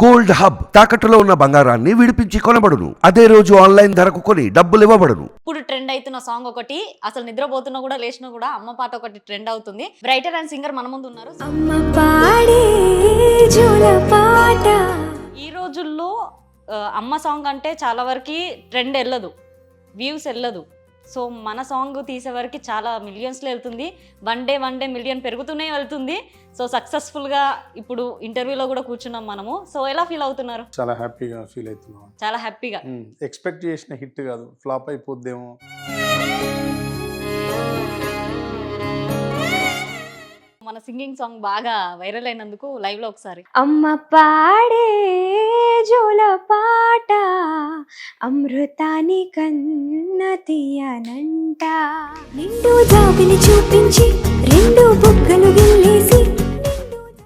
Gold hub తాకట్టులో ఉన్న బంగారాన్ని విడిపించి కొనబడును. అదే రోజు ఆన్లైన్ ధరకు కొని డబ్బులు ఇవ్వబడును. ఇప్పుడు ట్రెండ్ అవుతున్న సాంగ్ ఒకటి అసలు నిద్రపోతున్నా కూడా లేచినా కూడా అమ్మ పాట ఒకటి ట్రెండ్ అవుతుంది. రైటర్ అండ్ సింగర్ మన ముందు ఉన్నారు. అమ్మ పాడే జోల పాట. ఈ రోజుల్లో అమ్మ సాంగ్ అంటే చాలా వరకు ట్రెండ్ వెళ్ళదు. వ్యూస్ వెళ్ళదు. సో మన సాంగ్ తీసే వరకు చాలా మిలియన్స్లో వెళ్తుంది. One day one day million పెరుగుతూనే వెళ్తుంది. సో సక్సెస్ఫుల్గా ఇప్పుడు ఇంటర్వ్యూలో కూడా కూర్చున్నాం మనము. సో ఎలా ఫీల్ అవుతున్నారు? చాలా హ్యాపీగా ఫీల్ అవుతున్నాం. చాలా హ్యాపీగా. ఎక్స్పెక్ట్ చేసిన హిట్ కాదు. ఫ్లాప్ అయిపోద్దేమో. మన సింగింగ్ సాంగ్ బాగా వైరల్ అయినందుకు లైవ్లో ఒకసారి. అమ్మ పాడే జోల పాట అమృతాని కన్న తీయనంట. నిండు జాబిని చూపించి రెండు బుగ్గలు గిల్లేసి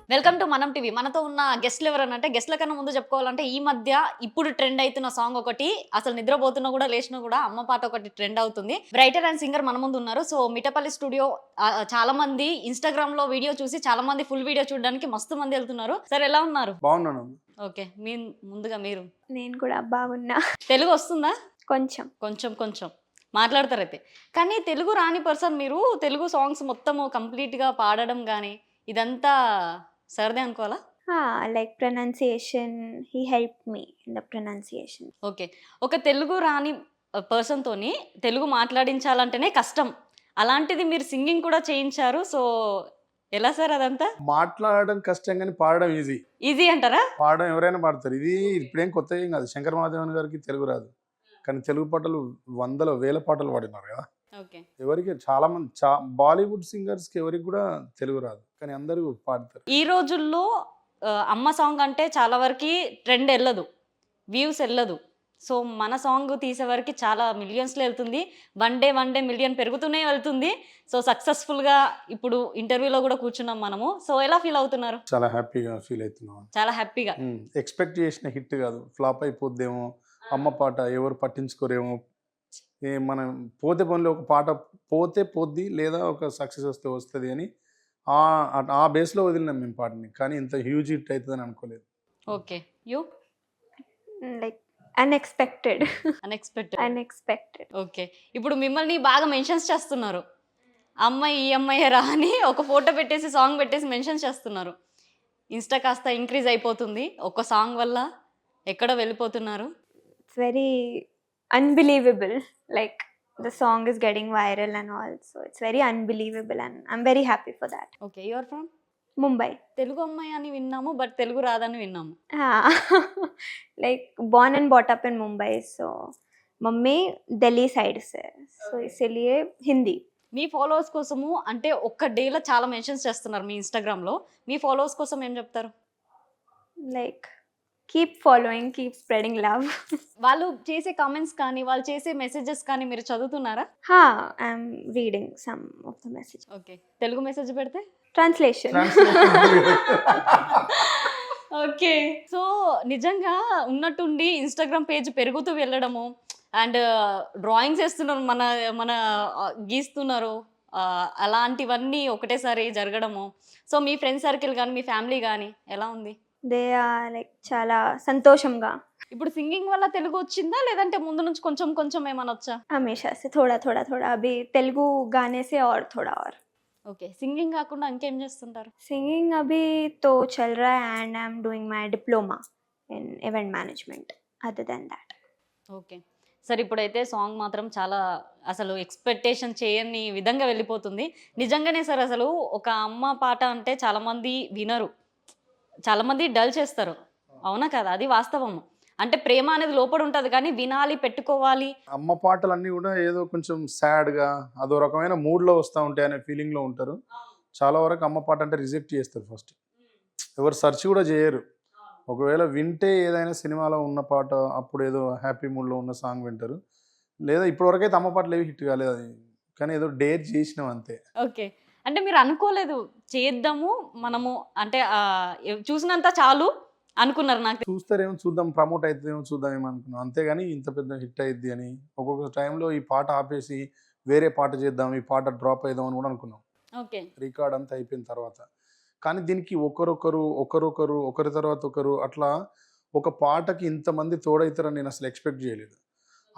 వెల్కమ్ టు మనం టీవీ. మనతో ఉన్న గెస్ట్లు ఎవరనంటే గెస్ట్ల కన్నా ముందు చెప్పుకోవాలంటే ఈ మధ్య ఇప్పుడు ట్రెండ్ అవుతున్న సాంగ్ ఒకటి అసలు నిద్రపోతున్నా కూడా లేచినా కూడా అమ్మ పాట ఒకటి ట్రెండ్ అవుతుంది. రైటర్ అండ్ సింగర్ మన ముందు ఉన్నారు. సో మిటపల్లి స్టూడియో చాలా మంది ఇన్స్టాగ్రామ్లో వీడియో చూసి చాలా మంది ఫుల్ వీడియో చూడడానికి మస్తు మంది వెళ్తున్నారు. సరే ఎలా ఉన్నారు? బాగున్నాను. ఓకే మీ ముందుగా మీరు. నేను కూడా బాగున్నా. తెలుగు వస్తుందా? కొంచెం. కొంచెం కొంచెం. మాట్లాడతారైతే కానీ తెలుగు రాని పర్సన్ మీరు తెలుగు సాంగ్స్ మొత్తము కంప్లీట్గా పాడడం కానీ ఇదంతా సరదే అనుకోవాలా? Like pronunciation he help me in the pronunciation. Okay. ఒక తెలుగు రాని పర్సన్ తోని తెలుగు మాట్లాడించాలంటేనే కష్టం. అలాంటిది మీరు సింగింగ్ కూడా చేయించారు సో ఎలా సార్ అదంతా? మాట్లాడడం కష్టం కానీ పాడడం ఈజీ. ఈజీ అంటారా? పాడడం ఎవరైనా పాడతారు. ఇది ఇప్పుడేం కొత్త ఏం కాదు. శంకర్ మహాదేవన్ గారికి తెలుగు రాదు. కానీ తెలుగు పాటలు వందల వేల పాటలు పాడినారు కదా. ఎవరికి చాలా మంది చా బాలీవుడ్ సింగర్స్కి ఎవరికి కూడా తెలుగు రాదు. కానీ అందరూ పాడతారు. ఈ రోజుల్లో అమ్మ సాంగ్ అంటే చాలా వరకు ట్రెండ్ వెళ్ళదు వ్యూస్ వెళ్ళదు సో మన సాంగ్ తీసే వరకు చాలా మిలియన్స్లో వెళ్తుంది. One day one day million పెరుగుతూనే వెళ్తుంది. సో సక్సెస్ఫుల్గా ఇప్పుడు ఇంటర్వ్యూలో కూడా కూర్చున్నాం మనము. సో ఎలా ఫీల్ అవుతున్నారు? చాలా హ్యాపీగా ఫీల్ అవుతున్నాం. చాలా హ్యాపీగా. ఎక్స్పెక్ట్ చేసిన హిట్ కాదు. ఫ్లాప్ అయిపోద్దేమో. అమ్మ పాట ఎవరు పట్టించుకోరేమో. మనం పోతే పనిలో ఒక పాట పోతే పోద్ది లేదా ఒక సక్సెస్ వస్తే వస్తుంది అని ఆ ఆ బేస్లో వదిలినాం మేము పాటని. కానీ ఇంత హ్యూజ్ హిట్ అవుతుందని అనుకోలేదు. Okay. You? Like unexpected unexpected unexpected okay. ఇప్పుడు మిమ్మల్ని బాగా మెన్షన్స్ చేస్తున్నారు. అమ్మాయి ఈ అమ్మాయి రా అని ఒక ఫోటో పెట్టేసి సాంగ్ పెట్టేసి మెన్షన్ చేస్తున్నారు. ఇన్స్టా కాస్త ఇంక్రీజ్ అయిపోతుంది. ఒక సాంగ్ వల్ల ఎక్కడో వెళ్ళిపోతున్నారు. Very unbelievable like the song is getting viral and all so it's very unbelievable and i'm very happy for that okay your from mumbai Telugu అమ్మాయి అని విన్నాము బట్ తెలుగు రాదని విన్నాము Ah, like born and brought up in mumbai so mummy Delhi side से so इसीलिए हिंदी మీ followers కోసము అంటే ఒక్క డేలో చాలా మెన్షన్స్ చేస్తున్నారు మీ ఇన్స్టాగ్రామ్లో మీ ఫాలోవర్స్ కోసం ఏం చెప్తారు like keep following keep spreading love. వాళ్ళు చేసే కామెంట్స్ కానీ వాళ్ళు చేసే మెసేజెస్ కానీ మీరు చదువుతున్నారా? Ha i'm reading some of the message okay Telugu message పెడితే? Translation. ఓకే సో నిజంగా ఉన్నట్టుండి ఇన్స్టాగ్రామ్ పేజ్ పెరుగుతూ వెళ్ళడము అండ్ డ్రాయింగ్స్ వేస్తున్నారు మన మన ఆ, గీస్తున్నారు ఆ, అలాంటివన్నీ ఒకటేసారి జరగడము. సో మీ ఫ్రెండ్ సర్కిల్ కానీ మీ ఫ్యామిలీ కానీ ఎలా ఉంది? దే ఆర్ లైక్ చాలా సంతోషంగా. ఇప్పుడు సింగింగ్ వల్ల తెలుగు వచ్చిందా? లేదంటే ముందు నుంచి కొంచెం కొంచెం ఏమైనా వచ్చా? హమేషా థోడా థోడా థోడా. అభి తెలుగు గానేసే ఆర్ థోడా ఆర్. ఓకే సింగింగ్ కాకుండా ఇంకేం చేస్తుంటారు? సింగింగ్ అభి తో చల్ రా and I'm doing my diploma in event management. Other than that. Okay. సరే ఇప్పుడైతే సాంగ్ మాత్రం చాలా అసలు ఎక్స్పెక్టేషన్ చేయని విధంగా వెళ్ళిపోతుంది. నిజంగానే సార్ అసలు ఒక అమ్మ పాట అంటే చాలామంది వినరు. చాలామంది డల్ చేస్తారు. అవునా కదా? అది వాస్తవము. అంటే ప్రేమ అనేది లోపల ఉంటుంది కానీ వినాలి పెట్టుకోవాలి. అమ్మ పాటలన్నీ కూడా ఏదో కొంచెం సాడ్గా అదో రకమైన మూడ్లో వస్తూ ఉంటాయి అనే ఫీలింగ్లో ఉంటారు. చాలా వరకు అమ్మ పాట అంటే రిజెక్ట్ చేస్తారు ఫస్ట్ ఎవరు సెర్చ్ కూడా చేయరు. ఒకవేళ వింటే ఏదైనా సినిమాలో ఉన్న పాట అప్పుడు ఏదో హ్యాపీ మూడ్లో ఉన్న సాంగ్ వింటారు. లేదా ఇప్పటివరకు అయితే అమ్మ పాటలు ఏవి హిట్ కాలేదు అది. కానీ ఏదో డేర్ చేసినాం అంతే. ఓకే అంటే మీరు అనుకోలేదు చేద్దాము మనము అంటే చూసినంత చాలు అనుకున్నారు నాకు చూస్తారేమో చూద్దాం ప్రమోట్ అవుతుందేమో చూద్దామేమో అనుకున్నాం. అంతేగాని ఇంత పెద్ద హిట్ అయ్యిద్ది అని ఒక్కొక్క టైంలో ఈ పాట ఆపేసి వేరే పాట చేద్దాం ఈ పాట డ్రాప్ అయిద్దాం అని కూడా అనుకున్నాం. ఓకే. రికార్డ్ అంతా అయిపోయిన తర్వాత. కానీ దీనికి ఒకరొకరు ఒకరొకరు ఒకరి తర్వాత ఒకరు అట్లా ఒక పాటకి ఇంతమంది తోడవుతారని నేను అసలు ఎక్స్పెక్ట్ చేయలేదు.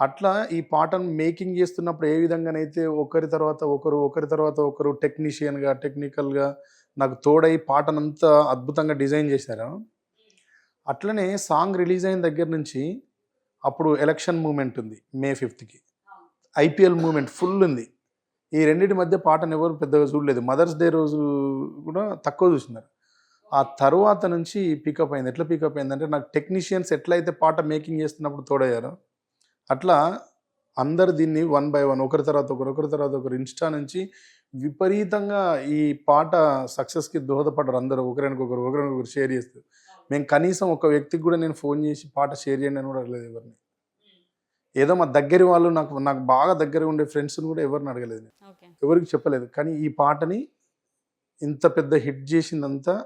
అట్లా ఈ పాటను మేకింగ్ చేస్తున్నప్పుడు ఏ విధంగానైతే ఒకరి తర్వాత ఒకరు ఒకరి తర్వాత ఒకరు టెక్నీషియన్గా టెక్నికల్గా నాకు తోడై పాటనంతా అద్భుతంగా డిజైన్ చేశారు? అట్లనే సాంగ్ రిలీజ్ అయిన దగ్గర నుంచి అప్పుడు ఎలక్షన్ మూమెంట్ ఉంది మే ఫిఫ్త్కి. ఐపీఎల్ మూమెంట్ ఫుల్ ఉంది. ఈ రెండింటి మధ్య పాటను ఎవరు పెద్దగా చూడలేదు. మదర్స్ డే రోజు కూడా తక్కువ చూసినారు. ఆ తర్వాత నుంచి పికప్ అయింది. ఎట్లా పికప్ అయిందంటే నాకు టెక్నీషియన్స్ ఎట్లయితే పాట మేకింగ్ చేస్తున్నప్పుడు తోడయ్యారో అట్లా అందరు దీన్ని వన్ బై వన్ ఒకరి తర్వాత ఒకరు ఒకరి తర్వాత ఒకరు ఇన్స్టా నుంచి విపరీతంగా ఈ పాట సక్సెస్కి దోహదపడ్డారు అందరూ. ఒకరినొకరు ఒకరినొకరు షేర్ చేస్తూ. మేము కనీసం ఒక వ్యక్తికి కూడా నేను ఫోన్ చేసి పాట షేర్ చేయండి అని కూడా అడగలేదు ఎవరిని. ఏదో మా దగ్గర వాళ్ళు నాకు నాకు బాగా దగ్గర ఉండే ఫ్రెండ్స్ని కూడా ఎవరిని అడగలేదు నేను. ఎవరికి చెప్పలేదు. కానీ ఈ పాటని ఇంత పెద్ద హిట్ చేసిందంతా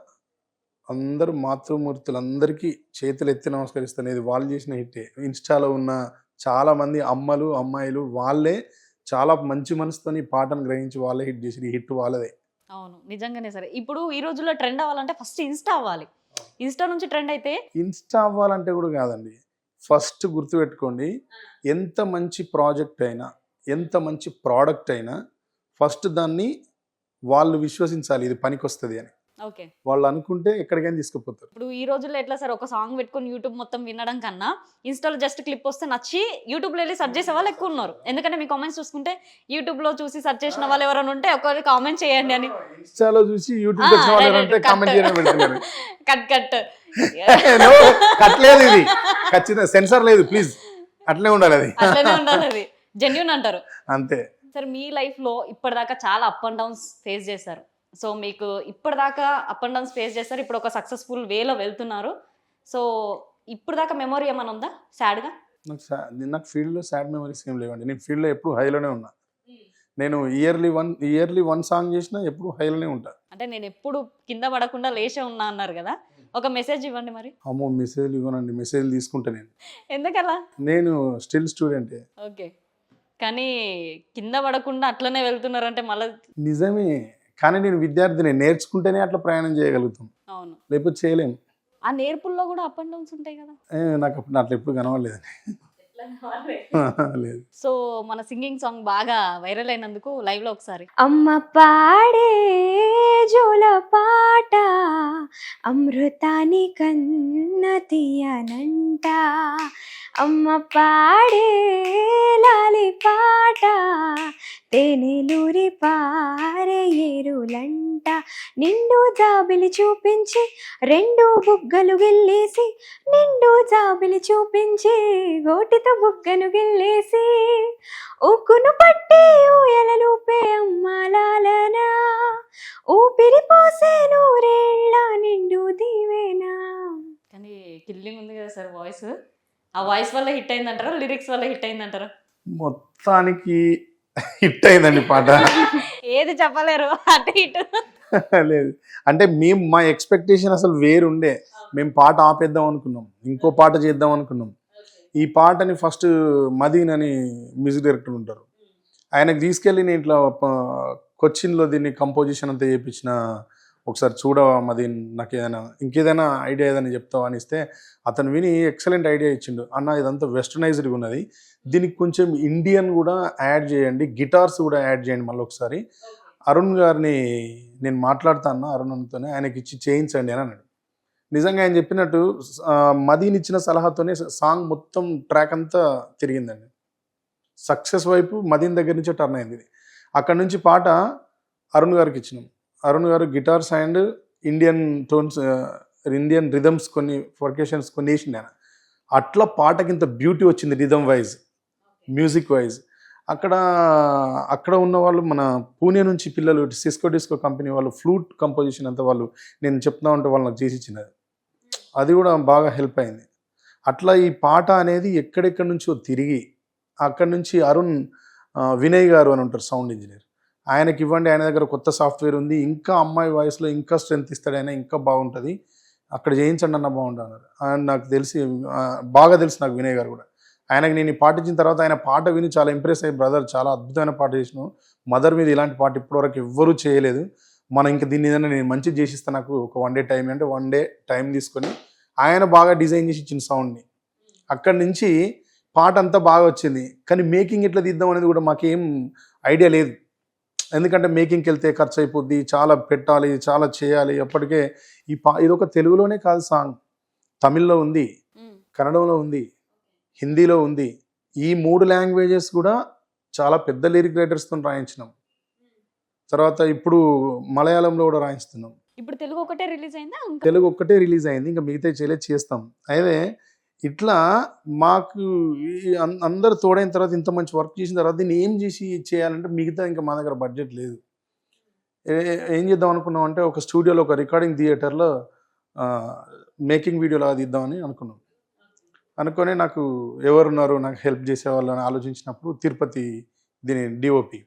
అందరూ మాతృమూర్తులందరికీ చేతులు ఎత్తి నమస్కరిస్తాను ఇది వాళ్ళు చేసిన హిట్టే. ఇన్స్టాలో ఉన్న చాలా మంది అమ్మలు అమ్మాయిలు వాళ్ళే చాలా మంచి మనసుతోని ఈ పాటను గ్రహించి వాళ్ళే హిట్ చేసి హిట్ వాళ్ళదే. అవును నిజంగానే సరే. ఇప్పుడు ఈ రోజుల్లో ట్రెండ్ అవ్వాలంటే ఫస్ట్ ఇన్స్టా అవ్వాలి. ఇన్స్టా నుంచి ట్రెండ్ అయితే? ఇన్స్టా అవ్వాలంటే కూడా కాదండి. ఫస్ట్ గుర్తుపెట్టుకోండి ఎంత మంచి ప్రాజెక్ట్ అయినా ఎంత మంచి ప్రోడక్ట్ అయినా ఫస్ట్ దాన్ని వాళ్ళు విశ్వసించాలి ఇది పనికొస్తుంది అని. వాళ్ళు అనుకుంటే ఎక్కడికైనా తీసుకుపోతారు. ఇప్పుడు ఈ రోజుల్లో ఎట్లా సార్ ఒక సాంగ్ పెట్టుకొని యూట్యూబ్ మొత్తం వినడం కన్నా ఇన్స్టాలో జస్ట్ క్లిప్ వస్తే నచ్చి యూట్యూబ్లో వెళ్ళి సెర్చ్ చేసే వాళ్ళు ఎక్కువ ఉన్నారు. ఎందుకంటే మీ కామెంట్స్ చూసుకుంటే యూట్యూబ్లో చూసి సెర్చ్ చేసిన వాళ్ళు ఎవరైనా ఉంటే ఒకరి కామెంట్ చేయండి అని. ఇన్స్టాలో చూసి యూట్యూబ్ కట్ కట్ No, కట్లేదు ఇది. ఖచ్చితంగా సెన్సార్ లేదు ప్లీజ్ అట్లే ఉండాలి అది. అట్లనే ఉండాలి అది. జెన్యున్ అంటారు. అంతే. సార్ మీ లైఫ్లో ఇప్పటిదాకా చాలా అప్ అండ్ డౌన్స్ ఫేస్ చేశారు. సో మీకు ఇప్పటిదాకా అప్ అండ్ డౌన్స్ ఫేస్ చేస్తారు. ఇప్పుడు ఒక సక్సెస్ఫుల్ వేలో వెళ్తున్నారు. సో ఇప్పుడు దాకా మెమొరీ ఏమైనా ఉందా? సాడ్గా? నాకు నాకు ఫీల్డ్లో సాడ్ మెమరీస్ ఏం లేవండి. నేను ఫీల్డ్లో ఎప్పుడు హైలోనే ఉన్నా. నేను yearly one yearly one song చేసినా ఎప్పుడు హైలోనే ఉంటా. అంటే నేను ఎప్పుడు కింద పడకుండా లేచే ఉన్నా అన్నారు కదా. ఒక మెసేజ్ ఇవ్వండి మరి. అమ్మో మెసేజ్లు ఇవ్వనండి. మెసేజ్లు తీసుకుంటా నేను. ఎందుకలా? నేను స్టిల్ స్టూడెంటే ఓకే. కానీ కింద పడకుండా అట్లనే వెళ్తున్నారంటే మళ్ళీ నిజమే. కానీ నేను విద్యార్థిని నేర్చుకుంటేనే అట్లా ప్రయాణం చేయగలుగుతాం అవును. లేకపోతే చేయలేం ఆ నేర్పుల్లో కూడా అప్ అండ్ డౌన్స్ ఉంటాయి కదా. నాకు అప్పుడు అట్లా ఎప్పుడు కనవలేదండి లేదు సో మన సింగింగ్ సాంగ్ బాగా వైరల్ అయినందుకు లైవ్లో ఒకసారి. అమ్మ పాడే జోల పాట అమృతాని కన్న తీయనంట అమ్మ పాడే లాలి పాట తేనెలూరి పారే ఏరులంట నిండు జాబిలి చూపించి రెండు బుగ్గలు గిల్లేసి నిండు జాబిలి చూపించి గోటితో బుగ్గను గిల్లేసి ఉక్కును పట్టి ఊయలలూపే అమ్మాలాలనా ఊపిరి పోసే నూరేళ్ళ నిండు దీవేనా. కానీ కిల్లింగ్ ఉంది కదా సార్ వాయిస్. ఆ వాయిస్ వల్ల హిట్ అయిందంటారా? లిరిక్స్ వల్ల హిట్ అయిందంటారా? మొత్తానికి హిట్ అయిందండి పాట. ఏది చెప్పలేరు అటు ఇటు. లేదు. అంటే మేము మా ఎక్స్పెక్టేషన్ అసలు వేరుండే. మేము పాట ఆపేద్దాం అనుకున్నాం. ఇంకో పాట చేద్దాం అనుకున్నాం. ఈ పాటని ఫస్ట్ మదీన్ అని మ్యూజిక్ డైరెక్టర్ ఉంటారు. ఆయనకు తీసుకెళ్ళి నేను ఇట్లా కొచ్చిన్లో దీన్ని కంపోజిషన్ అంతా చేయించిన ఒకసారి చూడవా మదీన్ నాకు ఏదైనా ఇంకేదైనా ఐడియా ఏదైనా చెప్తావా అని ఇస్తే అతను విని ఎక్సలెంట్ ఐడియా ఇచ్చిండు. అన్న ఇదంతా వెస్టర్నైజ్డ్గా ఉన్నది. దీనికి కొంచెం ఇండియన్ కూడా యాడ్ చేయండి గిటార్స్ కూడా యాడ్ చేయండి మళ్ళీ ఒకసారి. అరుణ్ గారిని నేను మాట్లాడుతాను అరుణ్తోనే ఆయనకి ఇచ్చి చేయించండి అని అన్నాడు. నిజంగా ఆయన చెప్పినట్టు మదీన్ ఇచ్చిన సలహాతోనే సాంగ్ మొత్తం ట్రాక్ అంతా తిరిగిందండి. సక్సెస్ వైపు మదీన్ దగ్గర నుంచే టర్న్ అయింది అక్కడ నుంచి పాట అరుణ్ గారికి ఇచ్చినాం. అరుణ్ గారు guitars and Indian tones Indian rhythms కొన్ని ఫొర్కేషన్స్ కొన్ని వేసిండు ఆయన. అట్లా పాటకి ఇంత బ్యూటీ వచ్చింది రిథమ్ వైజ్ మ్యూజిక్ వైజ్. అక్కడ అక్కడ ఉన్న వాళ్ళు మన పూణే నుంచి పిల్లలు సిస్కో డిస్కో కంపెనీ వాళ్ళు ఫ్లూట్ కంపోజిషన్ అంతా వాళ్ళు నేను చెప్తా ఉంటే వాళ్ళు నాకు చేసి ఇచ్చినది అది కూడా బాగా హెల్ప్ అయింది. అట్లా ఈ పాట అనేది ఎక్కడెక్కడి నుంచో తిరిగి అక్కడి నుంచి అరుణ్ వినయ్ గారు అని ఉంటారు సౌండ్ ఇంజనీర్ ఆయనకి ఇవ్వండి ఆయన దగ్గర కొత్త సాఫ్ట్వేర్ ఉంది ఇంకా అమ్మాయి వాయిస్లో ఇంకా స్ట్రెంత్ ఇస్తాడు ఆయన ఇంకా బాగుంటుంది. అక్కడ చేయించండి అన్న బాగుంటుంది అన్నారు. ఆయన నాకు తెలిసి బాగా తెలుసు నాకు వినయ్ గారు కూడా. ఆయనకి నేను ఈ పాట ఇచ్చిన తర్వాత ఆయన పాట విని చాలా ఇంప్రెస్ అయ్యి బ్రదర్ చాలా అద్భుతమైన పాట చేసినావు. మదర్ మీద ఇలాంటి పాట ఇప్పటివరకు ఎవ్వరూ చేయలేదు. మనం ఇంకా దీన్ని ఏదైనా నేను మంచిగా చేసిస్తా నాకు ఒక వన్ డే టైం అంటే వన్ డే టైం తీసుకొని ఆయన బాగా డిజైన్ చేసి ఇచ్చిన సౌండ్ని అక్కడి నుంచి పాట అంతా బాగా వచ్చింది. కానీ మేకింగ్ ఎట్లా తీద్దాం అనేది కూడా మాకేం ఐడియా లేదు. ఎందుకంటే మేకింగ్కి వెళ్తే ఖర్చు అయిపోద్ది చాలా పెట్టాలి చాలా చేయాలి. అప్పటికే ఈ పా ఇది ఒక తెలుగులోనే కాదు సాంగ్ తమిళ్ళో ఉంది కన్నడంలో ఉంది హిందీలో ఉంది. ఈ మూడు లాంగ్వేజెస్ కూడా చాలా పెద్ద లిరిక్ రైటర్స్తో రాయించినాం. తర్వాత ఇప్పుడు మలయాళంలో కూడా రాయిస్తున్నాం. ఇప్పుడు తెలుగు ఒకటే రిలీజ్ అయిందా? తెలుగు ఒక్కటే రిలీజ్ అయింది. ఇంకా మిగతా చేయలే చేస్తాం. అయితే ఇట్లా మాకు అందరు తోడైన తర్వాత ఇంత మంచి వర్క్ చేసిన తర్వాత దీన్ని ఏం చేసి చేయాలంటే మిగతా ఇంకా మా దగ్గర బడ్జెట్ లేదు. ఏ- ఏం చేద్దాం అనుకున్నాం అంటే ఒక స్టూడియోలో ఒక రికార్డింగ్ థియేటర్లో మేకింగ్ వీడియో లాగా తీద్దామని అనుకున్నాం. అనుకొని నాకు ఎవరున్నారు నాకు హెల్ప్ చేసేవాళ్ళు అని ఆలోచించినప్పుడు తిరుపతి దీని డిఓపి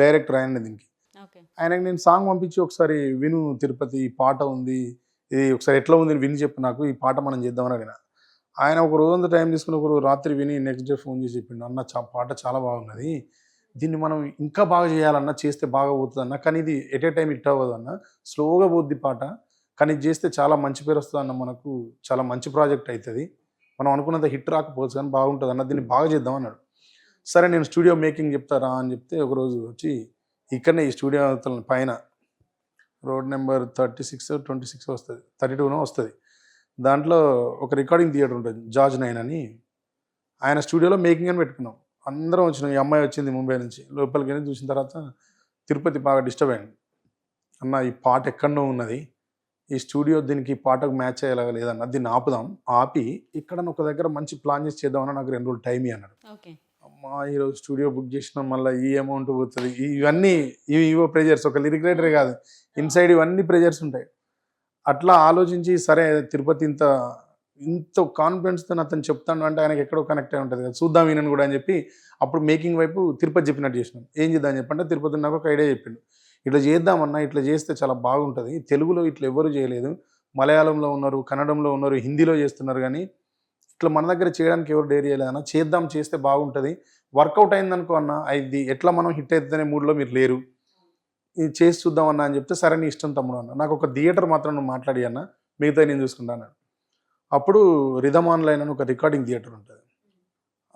డైరెక్టర్ ఆయన దీనికి. ఆయనకి నేను సాంగ్ పంపించి ఒకసారి విను తిరుపతి ఈ పాట ఉంది. ఇది ఒకసారి ఎట్లా ఉంది విని చెప్పు నాకు ఈ పాట మనం చేద్దామని అడిగిన. ఆయన ఒక రోజంతా టైం తీసుకుని ఒక రాత్రి విని నెక్స్ట్ డే ఫోన్ చేసి చెప్పిండు అన్న పాట చాలా బాగున్నది. దీన్ని మనం ఇంకా బాగా చేయాలన్నా చేస్తే బాగా పోతుంది అన్న కానీ ఇది ఎట్ ఏ టైం హిట్ అవ్వదు అన్న స్లోగా పోద్ది పాట. కానీ ఇది చేస్తే చాలా మంచి పేరు వస్తుంది అన్న మనకు చాలా మంచి ప్రాజెక్ట్ అవుతుంది మనం అనుకున్నంత హిట్ రాకపోవచ్చు కానీ బాగుంటుంది అన్న దీన్ని బాగా చేద్దాం అన్నాడు. సరే నేను స్టూడియో మేకింగ్ చెప్తారా అని చెప్తే ఒకరోజు వచ్చి ఇక్కడనే ఈ స్టూడియో పైన road number thirty six twenty six వస్తుంది. థర్టీ టూనో వస్తుంది. దాంట్లో ఒక రికార్డింగ్ థియేటర్ ఉంటుంది జార్జ్ నైన్ అని. ఆయన స్టూడియోలో మేకింగ్ అని పెట్టుకున్నాం. అందరం వచ్చినాం. ఈ అమ్మాయి వచ్చింది ముంబై నుంచి. లోపలికి వెళ్ళి చూసిన తర్వాత తిరుపతి బాగా డిస్టర్బ్ అయింది. అన్న ఈ పాట ఎక్కడో ఉన్నది. ఈ స్టూడియో దీనికి ఈ పాటకు మ్యాచ్ అయ్యేలాగా లేదన్న దీన్ని ఆపుదాం. ఆపి ఇక్కడ ఒక దగ్గర మంచి ప్లాన్ చేసి చేద్దామని నాకు రెండు రోజులు టైం అన్నాడు. అమ్మా ఈరోజు స్టూడియో బుక్ చేసినాం మళ్ళీ ఈ అమౌంట్ పోతుంది. ఇవన్నీ ఇవి ఇవో ప్రెజర్స్ ఒక లిరిక్ రైటరే కాదు. ఇన్సైడ్ ఇవన్నీ ప్రెజర్స్ ఉంటాయి. అట్లా ఆలోచించి సరే తిరుపతి ఇంత ఇంత కాన్ఫిడెన్స్తో అతను చెప్తాను అంటే ఆయనకి ఎక్కడో కనెక్ట్ అయి ఉంటుంది కదా. చూద్దాం ఈయనని కూడా అని చెప్పి అప్పుడు మేకింగ్ వైపు తిరుపతి చెప్పినట్టు చేసినాం ఏం చేద్దాం చెప్పంటే తిరుపతి నాకు ఒక ఐడియా చెప్పిండు. ఇట్లా చేద్దామన్నా ఇట్లా చేస్తే చాలా బాగుంటుంది. తెలుగులో ఇట్లా ఎవరు చేయలేదు. మలయాళంలో ఉన్నారు కన్నడంలో ఉన్నారు హిందీలో చేస్తున్నారు కానీ ఇట్లా మన దగ్గర చేయడానికి ఎవరు డేర్ చేయలేదన్న చేద్దాం చేస్తే బాగుంటుంది. వర్కౌట్ అయిందనుకో అన్న ఇది ఎట్లా మనం హిట్ అవుతుందనే మూడ్లో మీరు లేరు. ఇది చేసి చూద్దాం అన్న అని చెప్తే సరే నీ ఇష్టం తమ్ముడు అన్న. నాకు ఒక థియేటర్ మాత్రం నువ్వు మాట్లాడి అన్న. మిగతా నేను చూసుకుంటాను అప్పుడు రిధమ్ ఆన్లైన్ అని ఒక రికార్డింగ్ థియేటర్ ఉంటుంది.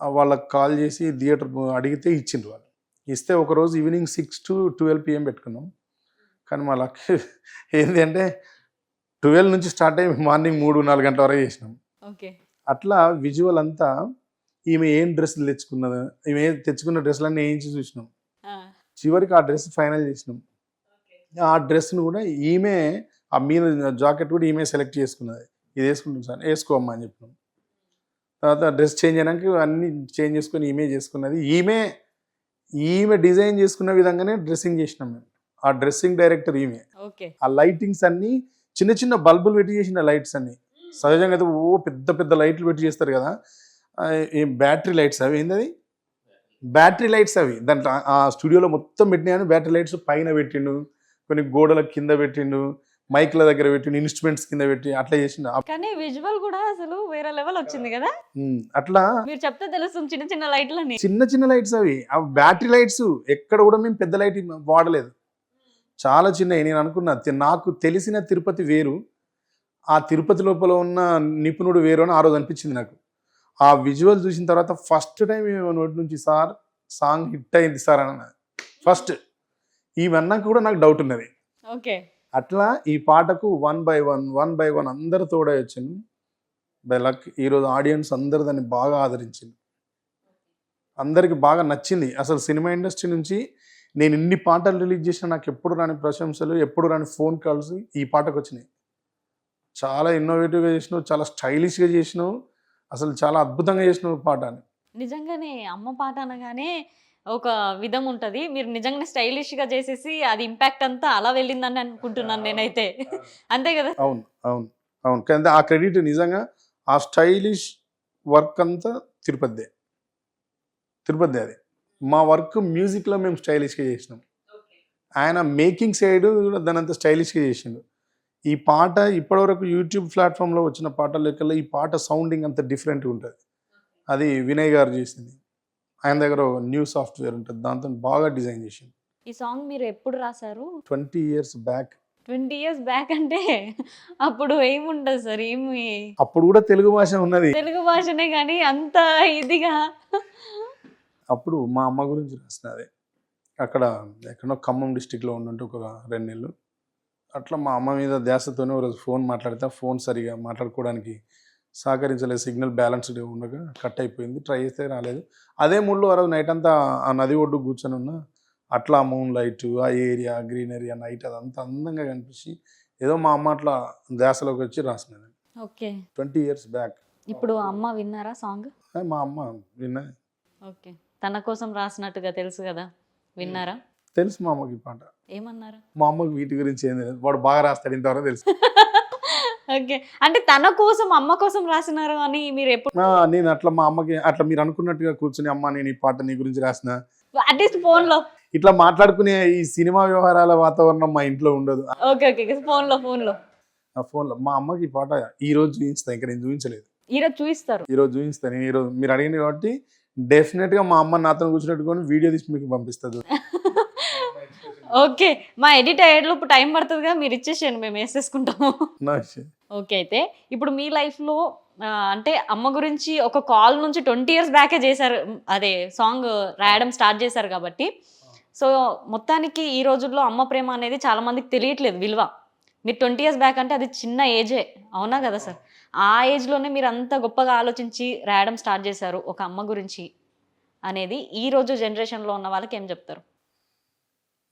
వాళ్ళకి కాల్ చేసి థియేటర్ అడిగితే ఇచ్చిండ్రు వాళ్ళు. ఇస్తే ఒకరోజు evening six to twelve PM పెట్టుకున్నాం. కానీ మా లక్ ఏంటి అంటే ట్వెల్వ్ నుంచి స్టార్ట్ అయ్యి మార్నింగ్ మూడు నాలుగు గంటల వరకు చేసినాం. ఓకే అట్లా విజువల్ అంతా ఈమె ఏం డ్రెస్సులు తెచ్చుకున్నది? ఈమె తెచ్చుకున్న డ్రెస్సులన్నీ వేయించి చూసినాం? చివరికి ఆ డ్రెస్ ఫైనల్ చేసినాం. ఆ డ్రెస్ను కూడా ఈమె ఆ మీద జాకెట్ కూడా ఈమె సెలెక్ట్ చేసుకున్నది. ఇది వేసుకుంటాం సార్ వేసుకోమ్మా అని చెప్పినాం. తర్వాత డ్రెస్ చేంజ్ అయినాక అన్ని చేంజ్ చేసుకొని ఈమె చేసుకున్నది. ఈమె ఈమె డిజైన్ చేసుకున్న విధంగానే డ్రెస్సింగ్ చేసినాం మేము. ఆ డ్రెస్సింగ్ డైరెక్టర్ ఈమె. ఆ లైటింగ్స్ అన్ని చిన్న చిన్న బల్బులు పెట్టి చేసిన లైట్స్ అన్ని. సహజంగా అయితే ఓ పెద్ద పెద్ద లైట్లు పెట్టి చేస్తారు కదా. ఈ బ్యాటరీ లైట్స్ అవి ఏంది అది బ్యాటరీ లైట్స్ అవి. దాంట్లో ఆ- స్టూడియోలో మొత్తం పెట్టినాయని బ్యాటరీ లైట్స్ పైన పెట్టిండు. కొన్ని గోడల కింద పెట్టిండు. మైక్ల దగ్గర పెట్టిండు. ఇన్స్ట్రుమెంట్స్ కింద పెట్టి అట్లా చేసిండు. కానీ విజువల్ కూడా అసలు వేరే లెవెల్ వచ్చింది కదా. అట్లా మీరు చెప్తే తెలుస్తుంది చిన్న చిన్న లైట్లని. చిన్న చిన్న లైట్స్ అవి. ఆ బ్యాటరీ లైట్స్ ఎక్కడ కూడా మేము పెద్ద లైట్ వాడలేదు. చాలా చిన్నవి. నేను అనుకున్నా నాకు తెలిసిన తిరుపతి వేరు. ఆ తిరుపతి లోపల ఉన్న నిపుణుడు వేరు అని ఆ రోజు అనిపించింది నాకు. ఆ విజువల్ చూసిన తర్వాత ఫస్ట్ టైం నోటి నుంచి సార్ సాంగ్ హిట్ అయింది సార్ అన్న. ఫస్ట్. ఇవన్నాక కూడా నాకు డౌట్ ఉన్నది. ఓకే. అట్లా ఈ పాటకు one by one one by one అందరు తోడే వచ్చింది. బై లక్ ఈరోజు ఆడియన్స్ అందరు దాన్ని బాగా ఆదరించింది. అందరికి బాగా నచ్చింది. అసలు సినిమా ఇండస్ట్రీ నుంచి నేను ఇన్ని పాటలు రిలీజ్ చేసినా నాకు ఎప్పుడు రాని ప్రశంసలు ఎప్పుడు రాని ఫోన్ కాల్స్ ఈ పాటకు వచ్చినాయి. చాలా ఇన్నోవేటివ్గా చేసినావు చాలా స్టైలిష్గా చేసినావు అసలు చాలా అద్భుతంగా చేసినావు పాట అని. నిజంగానే అమ్మ పాట అనగానే ఒక విధం ఉంటది. మీరు నిజంగానే స్టైలిష్గా చేసేసి అది ఇంపాక్ట్ అంతా అలా వెళ్ళిందని అనుకుంటున్నాను నేనైతే. అంతే కదా? అవును అవును అవును. కానీ ఆ క్రెడిట్ నిజంగా ఆ స్టైలిష్ వర్క్ అంతా తిరుపతిదే. తిరుపతిదే అది. మా వర్క్ మ్యూజిక్లో మేము స్టైలిష్గా చేసినాం. ఆయన మేకింగ్ సైడ్ కూడా దాని అంత స్టైలిష్గా చేసిండు. ఈ పాట ఇప్పటివరకు యూట్యూబ్ ప్లాట్ఫామ్లో వచ్చిన పాటల లెక్కల్లో ఈ పాట సౌండింగ్ అంత డిఫరెంట్గా ఉంటుంది. అది వినయ్ గారు చేసింది. ఆయన దగ్గర న్యూ సాఫ్ట్వేర్ ఉంటుంది. దాంతో బాగా డిజైన్ చేసింది. ఈ సాంగ్ మీరు ఎప్పుడు రాశారు? Twenty years back twenty years back అంటే అప్పుడు ఏముండదు సార్ ఏమి? అప్పుడు కూడా తెలుగు భాష ఉన్నది. తెలుగు భాషనే కానీ అంత ఇదిగా. అప్పుడు మా అమ్మ గురించి రాసినది. అక్కడ ఎక్కడో ఖమ్మం డిస్టిక్లో ఉండుంటే ఒక రెండు నెలలు. అట్లా మా అమ్మ మీద ధ్యాసతోనే ఒక రోజు ఫోన్ మాట్లాడితే ఫోన్ సరిగా మాట్లాడుకోవడానికి సహకరించలేదు. సిగ్నల్ బ్యాలెన్స్ ఉండగా కట్ అయిపోయింది. ట్రై చేస్తే రాలేదు. అదే మూడ్లో ఆ రోజు నైట్ అంతా ఆ నది ఒడ్డు కూర్చొని ఉన్నా అట్లా మూన్ లైట్ ఆ ఏరియా గ్రీనరీ ఆ నైట్ అదంతా అందంగా కనిపించి ఏదో మా అమ్మ అట్లా ధ్యాసలోకి వచ్చి రాసినది ఓకే. Twenty years back. ఇప్పుడు అమ్మ విన్నారా సాంగ్? మా అమ్మ విన్నా. ఓకే. తన కోసం రాసినట్టుగా తెలుసు కదా. విన్నారా? తెలుసు మా అమ్మకి పాట. ఏమన్నారు? మా అమ్మకి వీటి గురించి ఏం తెలియదు వాడు బాగా రాస్తాడు ఇంతవరకు తెలుసు. ఓకే. అంటే తన కోసం అమ్మ కోసం రాసినారు అని మీరు ఎప్పుడు ఆ, నేను అట్లా మా అమ్మకి అట్లా మీరు అనుకున్నట్టుగా కూర్చుని అమ్మ నేను ఈ పాట నీ గురించి రాసిన. అట్లీస్ట్ ఫోన్లో ఇట్లా మాట్లాడుకునే ఈ సినిమా వ్యవహారాల వాతావరణం మా ఇంట్లో ఉండదు. ఓకే ఓకే ఫోన్లో ఫోన్లో ఆ ఫోన్లో. మా అమ్మకి ఈ పాట ఈ రోజు చూపించుతా ఇంకా నేను చూపించలేదు ఈరోజు చూపిస్తారు ఈ రోజు చూపిస్తా నేను ఈ రోజు మీరు అడిగింది కాబట్టి డెఫినెట్గా మా అమ్మ నాతో కూర్చున్నట్టుకొని వీడియో తీసి మీకు పంపిస్తుంది. ఓకే మా ఎడిట్ అయ్యేలోపు టైం పడుతుందిగా మీరు ఇచ్చేసేయండి మేము వేసేసుకుంటాము. ఓకే అయితే ఇప్పుడు మీ లైఫ్లో అంటే అమ్మ గురించి ఒక కాల్ నుంచి ట్వంటీ ఇయర్స్ బ్యాకే చేశారు అదే సాంగ్ రాయడం స్టార్ట్ చేశారు కాబట్టి. సో మొత్తానికి ఈ రోజుల్లో అమ్మ ప్రేమ అనేది చాలా మందికి తెలియట్లేదు విలువ. మీరు ట్వంటీ ఇయర్స్ బ్యాక్ అంటే అది చిన్న ఏజే అవునా కదా సార్? ఆ ఏజ్లోనే మీరు అంత గొప్పగా ఆలోచించి రాయడం స్టార్ట్ చేశారు ఒక అమ్మ గురించి అనేది ఈ రోజు జనరేషన్లో ఉన్న వాళ్ళకి ఏం చెప్తారు?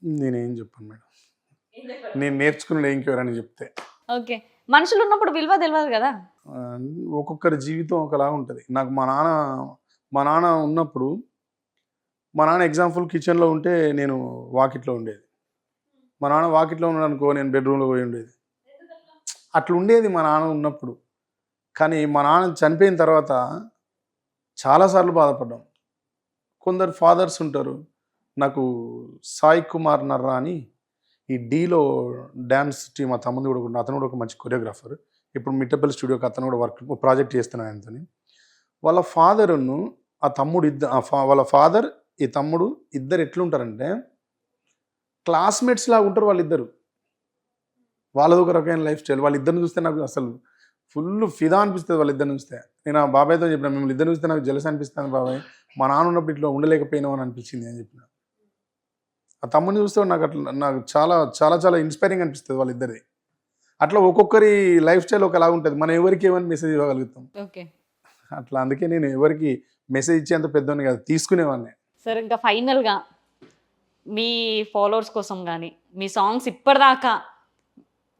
నేనేం చెప్పాను మేడం. నేను నేర్చుకున్నది ఇంకెవరని చెప్తే. ఓకే. మనుషులు ఉన్నప్పుడు విలువ తెలియదు కదా? ఆ, ఒక్కొక్కరి జీవితం ఒకలా ఉంటుంది. నాకు మా నాన్న మా నాన్న ఉన్నప్పుడు మా నాన్న ఎగ్జాంపుల్ కిచెన్లో ఉంటే నేను వాకిట్లో ఉండేది. మా నాన్న వాకిట్లో ఉన్నాడు అనుకో నేను బెడ్రూమ్లో పోయి ఉండేది. అట్లా ఉండేది మా నాన్న ఉన్నప్పుడు. కానీ మా నాన్న చనిపోయిన తర్వాత చాలాసార్లు బాధపడ్డాం. కొందరు ఫాదర్స్ ఉంటారు. నాకు సాయి కుమార్ నర్రా అని ఈ డీలో డ్యాన్స్ టీమ్ ఆ తమ్ముడు కూడా ఉన్నాడు. అతను కూడా ఒక మంచి కొరియోగ్రాఫర్ ఇప్పుడు మిట్టపల్లి స్టూడియోకి అతను కూడా వర్క్ ప్రాజెక్ట్ చేస్తున్నాను ఆయనతోని. వాళ్ళ ఫాదర్ను ఆ తమ్ముడు ఇద్దరు వాళ్ళ ఫాదర్ ఈ తమ్ముడు ఇద్దరు ఎట్లుంటారంటే క్లాస్మేట్స్ లాగా ఉంటారు వాళ్ళిద్దరు. వాళ్ళది ఒక రకమైన లైఫ్ స్టైల్ వాళ్ళిద్దరిని చూస్తే నాకు అసలు ఫుల్ ఫిదా అనిపిస్తుంది వాళ్ళిద్దరిని చూస్తే. నేను ఆ బాబాయ్తో చెప్పిన మిమ్మల్ని ఇద్దరు చూస్తే నాకు జలసి అనిపిస్తాను బాబాయ్. మా నాన్న ఉన్నప్పుడు ఇట్లా ఉండలేకపోయినావు అని అనిపించింది అని చెప్పిన. ఆ తమ్ముడిని చూస్తే నాకు అట్లా నాకు చాలా చాలా చాలా ఇన్స్పైరింగ్ అనిపిస్తుంది వాళ్ళిద్దరిది. అట్లా ఒక్కొక్కరి లైఫ్ స్టైల్ ఒకలా ఉంటుంది. మనం ఎవరికి ఏమని మెసేజ్ ఇవ్వగలుగుతాం? ఓకే. అట్లా అందుకే నేను ఎవరికి మెసేజ్ ఇచ్చేంత పెద్దోని కాదు తీసుకునేవాడిని. సరే ఇంకా ఫైనల్గా మీ ఫాలోవర్స్ కోసం కానీ మీ సాంగ్స్ ఇప్పటిదాకా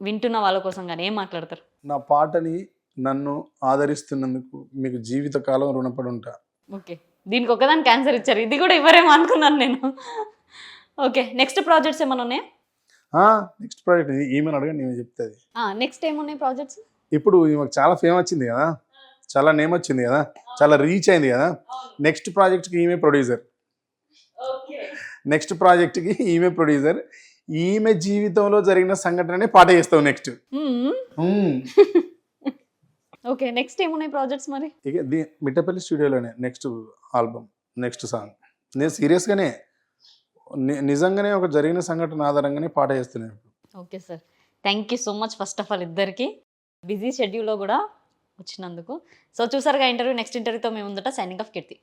వింటున్న వాళ్ళ కోసం కానీ ఏం మాట్లాడతారు? నా పాటని నన్ను ఆదరిస్తున్నందుకు మీకు జీవితకాలం రుణపడి ఉంటా. ఓకే. దీనికి ఒకదాని క్యాన్సర్ ఇచ్చారు. ఇది కూడా ఇవ్వరేమో అనుకున్నాను నేను. ఓకే నెక్స్ట్ ప్రాజెక్ట్స్ ఏమైనా ఉన్నాయా? నెక్స్ట్ ప్రాజెక్ట్ ఈమెను అడగండి నేను చెప్తుంది. నెక్స్ట్ ఏమున్నాయి ప్రాజెక్ట్స్ ఇప్పుడు ఈమెకు చాలా ఫేమ్ వచ్చింది కదా. చాలా నేమ్ వచ్చింది కదా. చాలా రీచ్ అయింది కదా. నెక్స్ట్ ప్రాజెక్ట్కి ఈమె ప్రొడ్యూసర్ నెక్స్ట్ ప్రాజెక్ట్కి ఈమె ప్రొడ్యూసర్ ఈమె జీవితంలో జరిగిన సంఘటననే పాట చేస్తావు నెక్స్ట్ ఓకే నెక్స్ట్ ఏమున్నాయి ప్రాజెక్ట్స్ మరి? ఇక దీ మిట్టపల్లి స్టూడియోలోనే నెక్స్ట్ ఆల్బమ్ నెక్స్ట్ సాంగ్ నేను సీరియస్గానే నిజంగానే ఒక జరిగిన సంఘటన ఆధారంగానే పాట చేస్తున్నాను okay sir. Thank you so much first of all ఇద్దరికి. బిజీ షెడ్యూల్లో కూడా వచ్చినందుకు. సో చూసారుగా ఇంటర్వ్యూ నెక్స్ట్ ఇంటర్వ్యూతో మేము ఉందట సైనింగ్ ఆఫ్ కీర్తి